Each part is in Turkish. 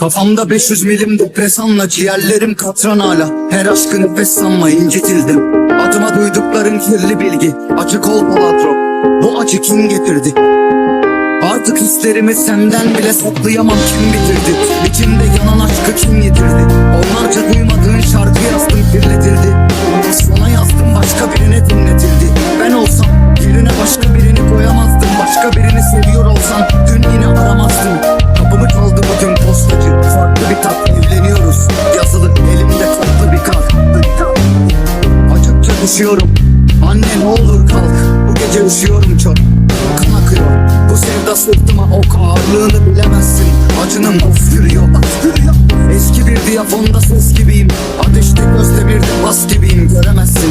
Kafamda 500 milim depresanla ciğerlerim katran hala. Her aşkı nefes sanma incitildim. Adıma duydukların kirli bilgi. Acı kol paladro Bu acı kim getirdi? Artık hislerimi senden bile saklayamam. Kim bitirdi? İçimde yanan aşkı kim yitirdi? Onlarca duymadığın Acıkça düşüyorum Anne ne olur kalk. Bu gece üşüyorum çok. Kan akıyor. Bu sevda sırtıma ok ağırlığını bilemezsin. Acının of yürüyor yürüyor. Eski bir diyafonda ses gibiyim. Ateşte gözde bir de bas gibiyim. Göremezsin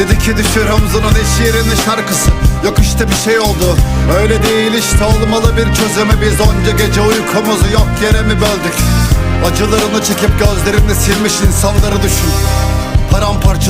Dedi ki düşür omzunun eş yerinin şarkısı. Yok işte bir şey oldu. Öyle değil işte olmalı bir çözümü. Biz onca gece uykumuzu yok yere mi böldük? Acılarını çekip gözlerini silmiş insanları düşün. Paramparça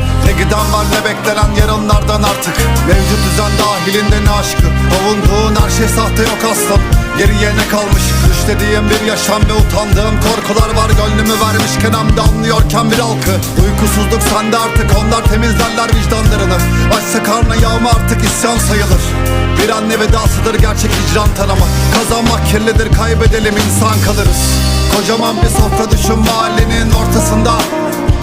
giden var ne beklenen yarınlardan artık. Mevcut düzen dahilinde ne aşkı? Avunduğun her şey sahte yok aslan. Geriye ne kalmış? Düşlediğim bir yaşam ve utandığım korkular var. Gönlümü vermişken hem de anlıyorken bir halkı. Uykusuzluk sende artık onlar temizlerler vicdanlarını. Açsa karnı yağma artık isyan sayılır. Bir anne vedasıdır gerçek hicran tanıma Kazanmak kirlidir kaybedelim insan kalırız. Kocaman bir sofra düşün mahallenin ortasında